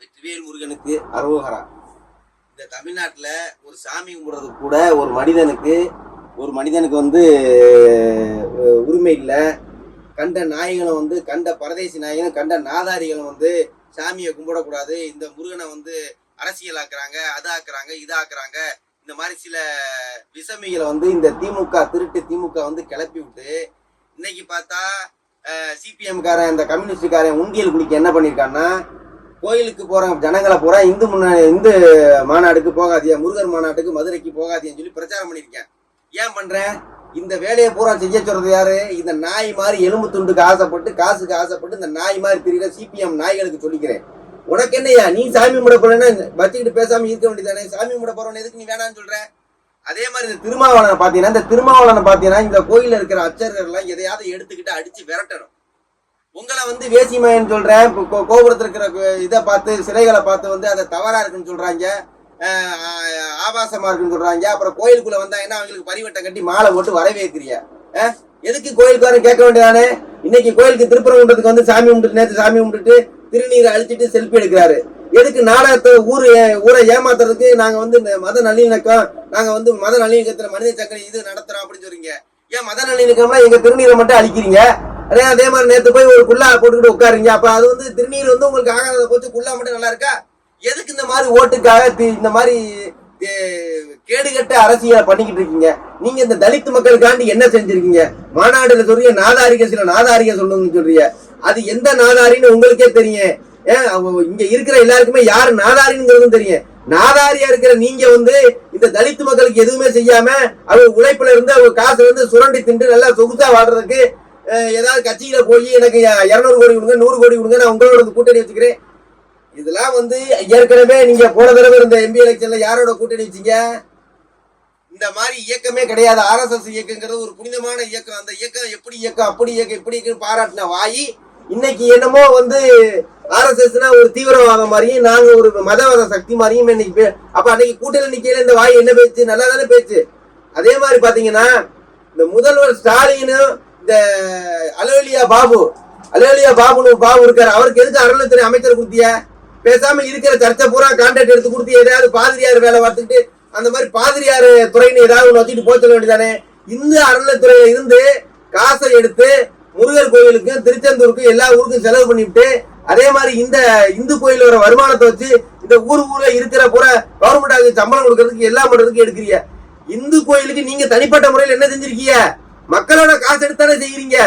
வெற்றிவேல் முருகனுக்கு அரோகரா. இந்த தமிழ்நாட்டில் ஒரு சாமி கும்பிட்றதுக்கு கூட ஒரு மனிதனுக்கு ஒரு மனிதனுக்கு வந்து உரிமை இல்லை. கண்ட நாயகனும் வந்து கண்ட பரதேசி நாயகனும் கண்ட நாதாரிகளும் வந்து சாமியை கும்பிடக்கூடாது. இந்த முருகனை வந்து அரசியலாக்குறாங்க அதாக்குறாங்க இதாக்குறாங்க. இந்த மாதிரி சில விஷமிகளை வந்து இந்த திமுக திருட்டு திமுக வந்து கிளப்பி விட்டு இன்னைக்கு பார்த்தா சிபிஎம்காரன் இந்த கம்யூனிஸ்டுக்காரன் உண்டியல் குடிக்க என்ன பண்ணியிருக்கான்னா கோயிலுக்கு போகிறாங்க ஜனங்களை பூரா இந்து முன்னாடி இந்து மாநாடுக்கு போகாதியா முருகர் மாநாட்டுக்கு மதுரைக்கு போகாதியான்னு சொல்லி பிரச்சாரம் பண்ணியிருக்கேன். ஏன் பண்றேன்? இந்த வேலையை பூரா செய்ய சொல்றது யாரு? இந்த நாய் மாதிரி எலும்பு துண்டுக்கு ஆசைப்பட்டு காசுக்கு ஆசைப்பட்டு இந்த நாய் மாதிரி தெரியுற சிபிஎம் நாய்களுக்கு சொல்லிக்கிறேன். உனக்கு என்னய்யா? நீ சாமி கும்பிட போறேன்னா வச்சுக்கிட்டு பேசாம இருக்க வேண்டியதானே சாமி கும்பிட போறவன எதுக்கு நீ வேணாம்னு சொல்ற? அதே மாதிரி இந்த திருமாவளனை பார்த்தீங்கன்னா இந்த திருமாவளனை பார்த்தீங்கன்னா இந்த கோயிலில் இருக்கிற அச்சர்கள்லாம் எதையாவது எடுத்துக்கிட்டு அடிச்சு விரட்டணும். உங்களை வந்து வேசிமயன்னு சொல்றேன். இப்போ கோ- கோபுரத்துல இருக்கிற இதை பார்த்து சிலைகளை பார்த்து வந்து அதை தவறா இருக்குன்னு சொல்றாங்க. ஆபாசமாக ஆபாசமா இருக்குன்னு சொல்றாங்க. அப்புறம் கோயிலுக்குள்ள வந்தாங்கன்னா அவங்களுக்கு பரிவட்டம் கட்டி மாலை போட்டு வரவேற்கிறிய? எதுக்கு கோயிலுக்காரன் கேட்க வேண்டியதானே? இன்னைக்கு கோயிலுக்கு திருப்பரங்குன்றதுக்கு வந்து சாமி கும்பிட்டு நேற்று சாமி கும்பிட்டுட்டு திருநீரை அழிச்சிட்டு செல்ஃபி எடுக்கிறாரு. எதுக்கு நாடகத்தை ஊர் ஊரை ஏமாத்துறதுக்கு நாங்க வந்து இந்த மத நல்லிணக்கம் நாங்க வந்து மத நல்லிணக்கத்துல மனித சக்கரை இது நடத்துறோம் அப்படின்னு சொல்றீங்க. ஏன் மத நல்லிணக்கம்னா எங்க திருநீரை மட்டும் அழிக்கிறீங்க? அதே அதே மாதிரி நேற்று போய் ஒரு குல்லா போட்டுக்கிட்டு உட்காருங்க. அப்ப அது வந்து திருநீர் வந்து உங்களுக்கு ஆகாத போச்சு குல்லா மட்டும் நல்லா இருக்கா? எதுக்கு இந்த மாதிரி ஓட்டுக்காக இந்த மாதிரி கேடுகட்ட அரசியல் பண்ணிக்கிட்டு இருக்கீங்க? நீங்க இந்த தலித் மக்களுக்காண்டி என்ன செஞ்சிருக்கீங்க? மாநாடுல சொல்றீங்க நாதாரிக சில நாதாரிக சொல்லணும்னு சொல்றீங்க அது எந்த நாதாரின்னு உங்களுக்கே தெரியும். ஏன் அவங்க இங்க இருக்கிற எல்லாருக்குமே யாரு நாதாரிங்கிறதும் தெரியும். நாதாரியா இருக்கிற நீங்க வந்து இந்த தலித் மக்களுக்கு எதுவுமே செய்யாம அவங்க உழைப்புல இருந்து அவங்க காசு வந்து சுரண்டி தின்று நல்லா சொகுசா வாழ்றதுக்கு ஏதாவது கட்சியில போய் எனக்கு இருநூறு கோடி கொடுங்க நூறு கோடி கொடுங்க நான் உங்களோட கூட்டணி வச்சுக்கிறேன். இதெல்லாம் வந்து ஏற்கனவே நீங்க போன தடவை இருந்த எம்பி எலெக்ஷன்ல யாரோட கூட்டணி வச்சீங்க? இந்த மாதிரி இயக்கமே கிடையாது. ஆர்எஸ்எஸ் இயக்கங்கிறது ஒரு புனிதமான இயக்கம். அந்த இயக்கம் எப்படி இயக்கம்? அப்படி இயக்கம் இப்படி இருக்குன்னு பாராட்டின வாயி இன்னைக்கு என்னமோ வந்து ஆர்எஸ்எஸ்னா ஒரு தீவிரவாதம் மாதிரியும் நாங்க ஒரு மதவாத சக்தி மாதிரியும் இன்னைக்கு அப்ப அன்னைக்கு கூட்டணி நிக்கையில இந்த வாய் என்ன பேச்சு? நல்லா தானே பேச்சு. அதே மாதிரி பாத்தீங்கன்னா இந்த முதல்வர் ஸ்டாலினும் இந்த அலோலியா பாபு அலோலியா பாபுன்னு பாபு இருக்காரு. அவருக்கு எதுக்கு அறநிலைத்துறை அமைச்சர் கொடுத்திய? பேசாம இருக்கிற சர்ச்சை பூரா கான்ட்ராக்ட் எடுத்து கொடுத்து ஏதாவது பாதிரியார் வேலை பார்த்துக்கிட்டு அந்த மாதிரி பாதிரியார் துறைன்னு ஏதாவது ஒன்று வச்சுட்டு போக சொல்ல வேண்டியதானே? இந்த அறநிலைத்துறையில இருந்து காசை எடுத்து முருகர் கோயிலுக்கும் திருச்செந்தூருக்கும் எல்லா ஊருக்கும் செலவு பண்ணிவிட்டு அதே மாதிரி இந்த இந்து கோயில் வர வருமானத்தை வச்சு இந்த ஊர் ஊர்ல இருக்கிற பூரா கவர்மெண்ட் சம்பளம் கொடுக்கறதுக்கு எல்லாம் பண்றதுக்கு எடுக்கிறீங்க. இந்து கோயிலுக்கு நீங்க தனிப்பட்ட முறையில் என்ன செஞ்சிருக்கீங்க? மக்களோட காசு எடுத்தானே செய்யறீங்க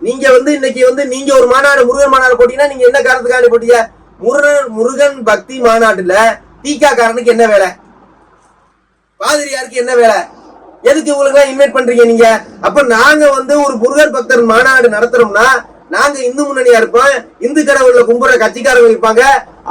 நீங்க வந்து இன்னைக்கு வந்து நீங்க ஒரு மாநாடு முருகன் மாநாடு போட்டீங்கன்னா நீங்க என்ன காரணத்துக்காக போட்டீங்க? முருகன் முருகன் பக்தி மாநாட்டுல தீகா காரனுக்கு என்ன வேலை? பாதிரியாருக்கு என்ன வேலை? எதுக்கு இவங்களுக்கு இன்வைட் பண்றீங்க நீங்க? அப்ப நாங்க வந்து ஒரு முருகன் பக்தர் மாநாடு நடத்துறோம்னா நாங்க இந்து முன்னணியா இருப்போம். இந்து கடவுள்ல கும்புற கட்சிக்காரங்க இருப்பாங்க.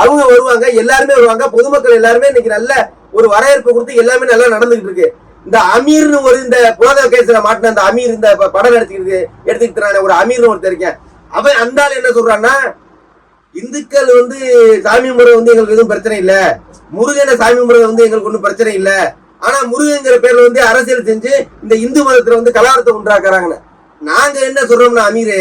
அவங்க வருவாங்க எல்லாருமே வருவாங்க. பொதுமக்கள் எல்லாருமே இன்னைக்கு நல்ல ஒரு வரவேற்பு கொடுத்து எல்லாமே நல்லா நடந்துகிட்டு இருக்கு. இந்த அமீர்னு ஒரு இந்த போதை கேஸ்ல மாட்டின அந்த அமீர் இந்த படம் எடுத்துக்கிறது எடுத்துக்கிட்டு ஒரு அமீர்னு ஒருத்தர் இருக்கேன். அவன் அந்த ஆள் என்ன சொல்றான்னா இந்துக்கள் வந்து சாமி முறை வந்து எங்களுக்கு எதுவும் பிரச்சனை இல்லை. முருகனை சாமி முறை வந்து எங்களுக்கு ஒன்றும் பிரச்சனை இல்லை. ஆனா முருகங்கிற பேர்ல வந்து அரசியல் செஞ்சு இந்த இந்து மதத்துல வந்து கலாரத்தை உண்டாக்குறாங்கன்னு. நாங்க என்ன சொல்றோம்னா அமீரு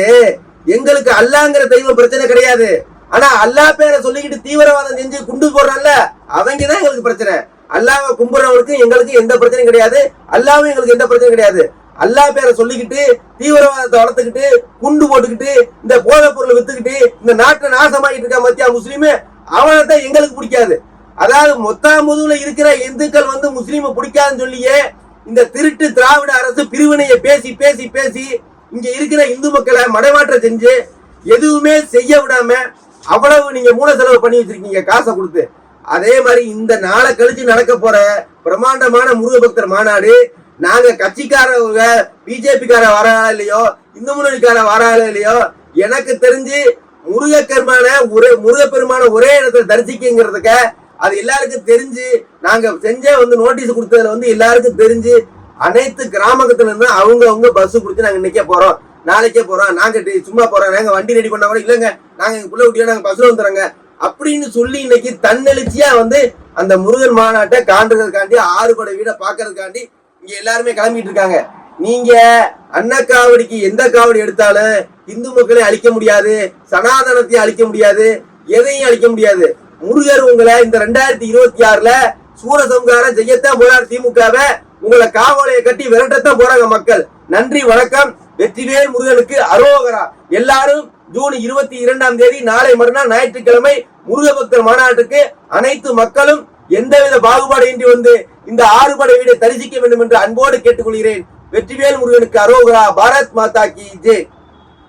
எங்களுக்கு அல்லாங்கிற தெய்வம் பிரச்சனை கிடையாது. ஆனா அல்லா பேரை சொல்லிக்கிட்டு தீவிரவாதம் செஞ்சு குண்டு போடுறான்ல அவங்க தான் எங்களுக்கு பிரச்சனை. அல்லாவை கும்புறவங்களுக்கு எங்களுக்கு எந்த பிரச்சனையும் கிடையாது. அல்லாவும் எங்களுக்கு எந்த பிரச்சனையும் கிடையாது. அல்லாஹ் பேரை சொல்லிக்கிட்டு தீவிரவாதத்தை வளர்த்துக்கிட்டு குண்டு போட்டுக்கிட்டு இந்த போதைப் பொருளை வித்துக்கிட்டு இந்த நாட்டை நாசமாகிட்டு இருக்க மத்தியா முஸ்லீமு அவனை தான் எங்களுக்கு பிடிக்காது. அதாவது மொத்தா முதுகுல இருக்கிற இந்துக்கள் வந்து முஸ்லீமை பிடிக்காதுன்னு சொல்லியே இந்த திருட்டு திராவிட அரசு பிரிவினையை பேசி பேசி பேசி இங்க இருக்கிற இந்து மக்களை மடைமாற்றம் செஞ்சு எதுவுமே செய்ய விடாம அவ்வளவு நீங்க மூல செலவு பண்ணி வச்சிருக்கீங்க காசை கொடுத்து. அதே மாதிரி இந்த நாளை கழிச்சு நடக்க போற பிரம்மாண்டமான முருக பக்தர் மாநாடு நாங்க கட்சிக்காரவங்க பிஜேபிக்கார வராங்களா இல்லையோ இந்து முன்னணிக்கார வராங்களா இல்லையோ எனக்கு தெரிஞ்சு முருகப்பெருமான ஒரே முருகப்பெருமான ஒரே இடத்துல தரிசிக்குங்கிறதுக்க அது எல்லாருக்கும் தெரிஞ்சு நாங்க செஞ்சே வந்து நோட்டீஸ் கொடுத்ததுல வந்து எல்லாருக்கும் தெரிஞ்சு அனைத்து கிராமத்துல இருந்து அவங்க அவங்க பஸ் கொடுத்து நாங்க நிக்க போறோம். நாளைக்கே போறோம். நாங்க சும்மா போறோம். நாங்க வண்டி ரெடி பண்ண கூட இல்லைங்க. நாங்க எங்க புள்ள குட்டியா நாங்க பஸ்ல வந்துடுறோங்க. அப்படின்னு சொல்லி இன்னைக்கு தன்னெழுச்சியா வந்து அந்த முருகன் மாநாட்டை காண்றதுக்காண்டி ஆறுபடை வீட பாக்குறதுக்காண்டி இங்க எல்லாருமே கிளம்பிட்டு இருக்காங்க. நீங்க அன்னக்காவடிக்கு எந்த காவடி எடுத்தாலும் இந்து மக்களை அழிக்க முடியாது சனாதனத்தையும் அழிக்க முடியாது எதையும் அழிக்க முடியாது. முருகர் உங்களை இந்த ரெண்டாயிரத்தி இருபத்தி ஆறுல சூரசம்காரம் செய்யத்தான் போறார் திமுகவை. உங்களை காவலையை கட்டி விரட்டத்தான் போறாங்க மக்கள். நன்றி வணக்கம். வெற்றிவேல் முருகனுக்கு அரோகரா. எல்லாரும் ஜூன் இருபத்தி இரண்டாம் தேதி நாளை மறுநாள் ஞாயிற்றுக்கிழமை முருகபக்தர் மாநாட்டுக்கு அனைத்து மக்களும் எந்தவித பாகுபாடின்றி வந்து இந்த ஆறுபடை வீடை தரிசிக்க வேண்டும் என்று அன்போடு கேட்டுக்கொள்கிறேன். வெற்றிவேல் முருகனுக்கு அரோகரா பாரத் மாதா கி ஜெய்